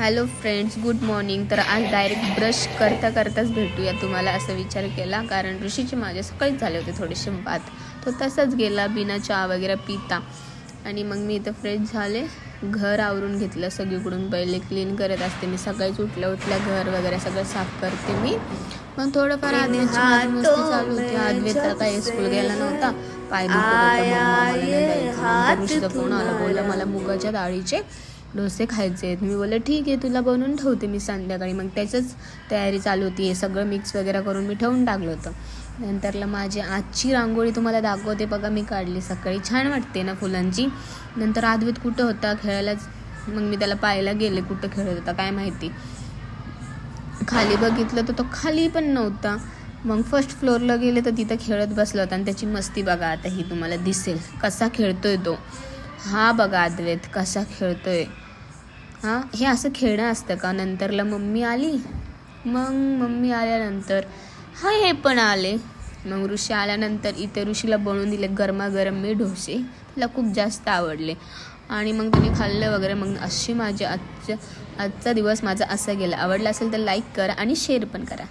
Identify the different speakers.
Speaker 1: Hello friends good morning तर आज direct brush करता करताच भेटूया तुम्हाला असं विचार केला. कारण ऋषीचे माझे सकाळीच झाले होते थोडेसे बात तो तसाच गेला बिना चहा वगैरे पिता. आणि मग मी इथं फ्रेश झाले. घर आवरून घेतलं सगळीकडून. पहिले क्लीन करत असते मी. सकाळीच उठल्या उठल्या घर वगैरे सगळं साफ करते मी. मग थोडंफार मस्ती चालू होती. आद्वेत तर काही स्कूल गेला नव्हता. पाय दुखत होता, फोन आला बोलला मला मुगाच्या डाळीचे डोसे खायचे आहेत. मी बोलले ठीक आहे तुला बनवून ठेवते मी संध्याकाळी. मग त्याचंच तयारी चालू होती. हे सगळं मिक्स वगैरे करून मी ठेवून टाकलं होतं. नंतरला माझी आजची रांगोळी तुम्हाला दाखवते बघा मी काढली सकाळी. छान वाटते ना फुलांची. नंतर आद्वित कुठं होता खेळायलाच मग मी त्याला पाहायला गेले कुठं खेळत होता काय माहिती. खाली बघितलं तर तो खाली पण नव्हता. मग फर्स्ट फ्लोअरला गेले तर तिथं खेळत बसला होता आणि त्याची मस्ती बघा आता ही तुम्हाला दिसेल कसा खेळतोय तो. हा बघा अद्वैत कसा खेळतोय. हां? हे असं खेळणं असतं का? नंतरला मम्मी आली? मग मम्मी आल्यानंतर हा हे पण आले. मग ऋषी आल्यानंतर इथे ऋषीला बनवून दिले गरमागरम मी डोसे. तिला खूप जास्त आवडले. आणि मग तिने खाल्लं वगैरे. मग अशी माझी आजच्या आजचा दिवस माझा असा गेला. आवडला असेल तर लाईक करा आणि शेअर पण करा.